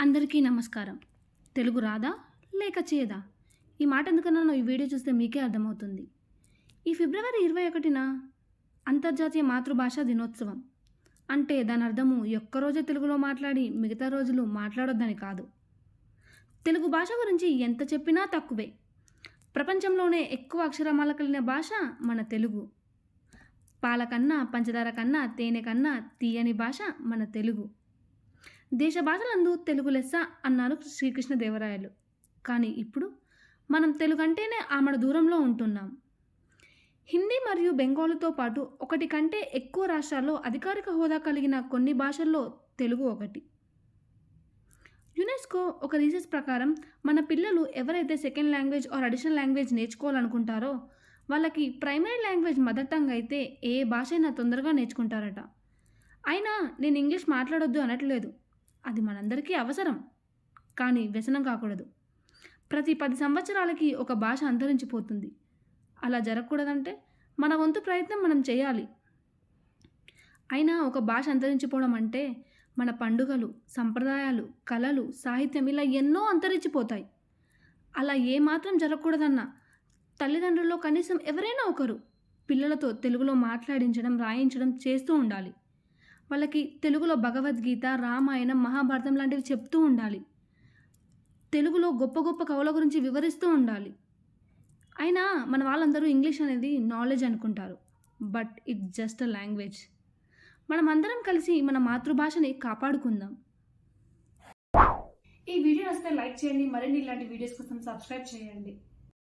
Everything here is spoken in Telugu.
అందరికీ నమస్కారం. తెలుగు రాదా లేక చేదా? ఈ మాట ఎందుకన్నానో ఈ వీడియో చూస్తే మీకే అర్థమవుతుంది. ఈ ఫిబ్రవరి ఇరవై ఒకటిన అంతర్జాతీయ మాతృభాష దినోత్సవం. అంటే దాని అర్థము ఒక్కరోజే తెలుగులో మాట్లాడి మిగతా రోజులు మాట్లాడొద్దని కాదు. తెలుగు భాష గురించి ఎంత చెప్పినా తక్కువే. ప్రపంచంలోనే ఎక్కువ అక్షరమాల కలిగిన భాష మన తెలుగు. పాల కన్నా పంచదార కన్నా తేనె కన్నా తీయని భాష మన తెలుగు. దేశ భాషలందు తెలుగు లెస్స అన్నారు శ్రీకృష్ణదేవరాయలు. కానీ ఇప్పుడు మనం తెలుగు అంటేనే ఆమెడ దూరంలో ఉంటున్నాం. హిందీ మరియు బెంగాలీతో పాటు ఒకటి కంటే ఎక్కువ రాష్ట్రాల్లో అధికారిక హోదా కలిగిన కొన్ని భాషల్లో తెలుగు ఒకటి. యునెస్కో ఒక రీసెర్చ్ ప్రకారం మన పిల్లలు ఎవరైతే second language or additional language నేర్చుకోవాలనుకుంటారో వాళ్ళకి ప్రైమరీ లాంగ్వేజ్ మదర్ టంగ్ అయితే ఏ భాష అయినా తొందరగా నేర్చుకుంటారట. అయినా నేను ఇంగ్లీష్ మాట్లాడొద్దు అనట్లేదు. అది మనందరికీ అవసరం. కానీ వ్యసనం కాకూడదు. ప్రతి పది సంవత్సరాలకి ఒక భాష అంతరించిపోతుంది. అలా జరగకూడదంటే మన వంతు ప్రయత్నం మనం చేయాలి. అయినా ఒక భాష అంతరించిపోవడం అంటే మన పండుగలు సంప్రదాయాలు కళలు సాహిత్యం ఇలా ఎన్నో అంతరించిపోతాయి. అలా ఏమాత్రం జరగకూడదన్న తల్లిదండ్రుల్లో కనీసం ఎవరైనా ఒకరు పిల్లలతో తెలుగులో మాట్లాడించడం రాయించడం చేస్తూ ఉండాలి. వాళ్ళకి తెలుగులో భగవద్గీత రామాయణం మహాభారతం లాంటివి చెప్తూ ఉండాలి. తెలుగులో గొప్ప గొప్ప కవుల గురించి వివరిస్తూ ఉండాలి. అయినా మన వాళ్ళందరూ ఇంగ్లీష్ అనేది నాలెడ్జ్ అనుకుంటారు. But it's just a language. మనం అందరం కలిసి మన మాతృభాషని కాపాడుకుందాం. ఈ వీడియో వస్తే లైక్ చేయండి. మరిన్ని ఇలాంటి వీడియోస్ కోసం సబ్స్క్రైబ్ చేయండి.